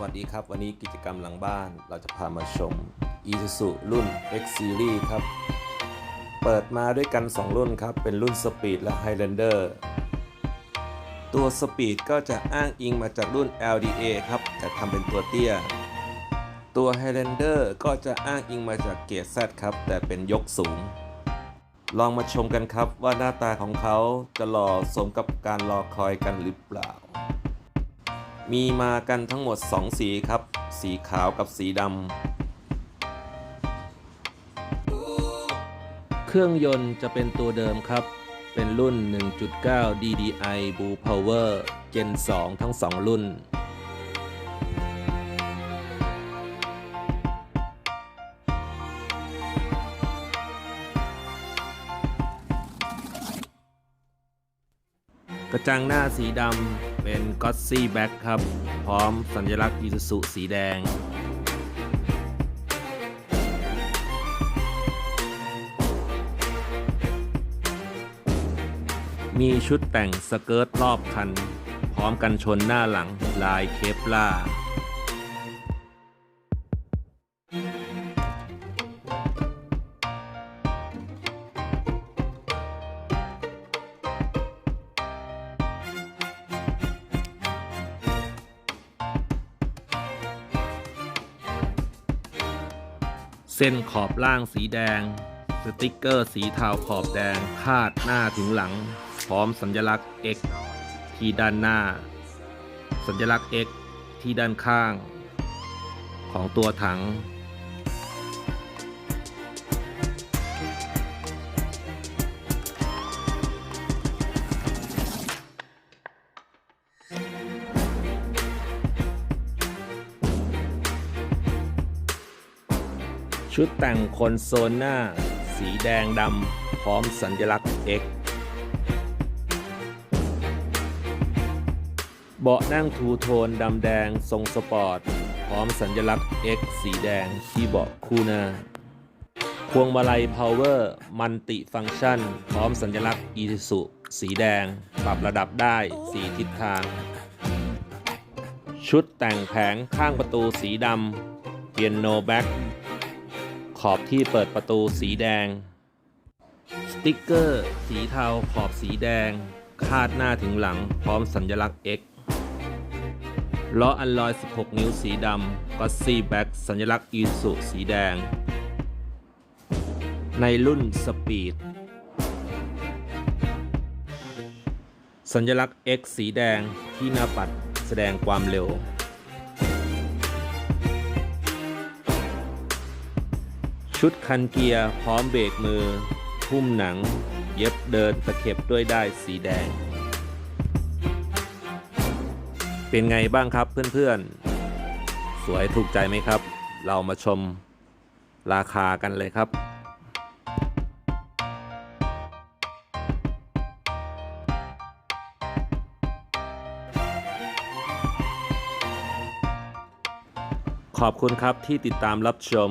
วัสดีครับ วันนี้กิจกรรมหลังบ้านเราจะพามาชม Isuzu รุ่น X Series ครับ เปิดมาด้วยกัน 2 รุ่นครับ เป็นรุ่น Speed และ Highlander ตัว Speed ก็จะอ้างอิงมาจากรุ่น LDA ครับ แต่ทำเป็นตัวเตี้ย ตัว Highlander ก็จะอ้างอิงมาจากเกียร์ Z ครับ แต่เป็นยกสูง ลองมาชมกันครับว่าหน้าตาของเขาจะหล่อสมกับการรอคอยกันหรือเปล่า มีมากันทั้งหมด 2 สีครับ สีขาวกับสีดำ เครื่องยนต์จะเป็นตัวเดิมครับ เป็นรุ่น 1.9 DDI Blue Power Gen 2 ทั้ง 2 รุ่น กระจังหน้าสีดำเป็น g o s s y Black ครับ พร้อมสัญลักษณ์ Isuzu สีแดง มีชุดแต่งสเกิร์ตรอบคัน พร้อมกันชนหน้าหลังลายเคปล่า เส้นขอบล่างสีแดง สติกเกอร์สีเทาขอบแดง คาดหน้าถึงหลัง พร้อมสัญลักษณ์ X ที่ด้านหน้า สัญลักษณ์ X ที่ด้านข้าง ของตัวถัง ชุดแต่งคนโซลหน้า สีแดงดำพร้อมสัญลักษณ์ X เบาะนั่งทูโทนดำแดงทรงสปอร์ต พร้อมสัญลักษณ์ X สีแดงที่เบาะคู่หน้า พวงมาลัย Power มันติฟังก์ชัน พร้อมสัญลักษณ์ Isuzu สีแดง ปรับระดับได้สีทิศทาง ชุดแต่งแผงข้างประตูสีดำเปียโนแบ็ก ขอบที่เปิดประตูสีแดง สติกเกอร์ สีเทาขอบสีแดง คาดหน้าถึงหลังพร้อมสัญลักษณ์ X ล้ออัลลอย 16 นิ้วสีดำก็ซีแบ็กสัญลักษณ์อีสุสีแดง ในรุ่นสปีด สัญลักษณ์ X สีแดงที่หน้าปัดแสดงความเร็ว ชุดคันเกียร์พร้อมเบรกมือ หุ้มหนัง เย็บเดินตะเข็บด้วยได้ายสีแดง เป็นไงบ้างครับเพื่อนๆ สวยถูกใจไหมครับ เรามาชมราคากันเลยครับขอบคุณครับที่ติดตามรับชม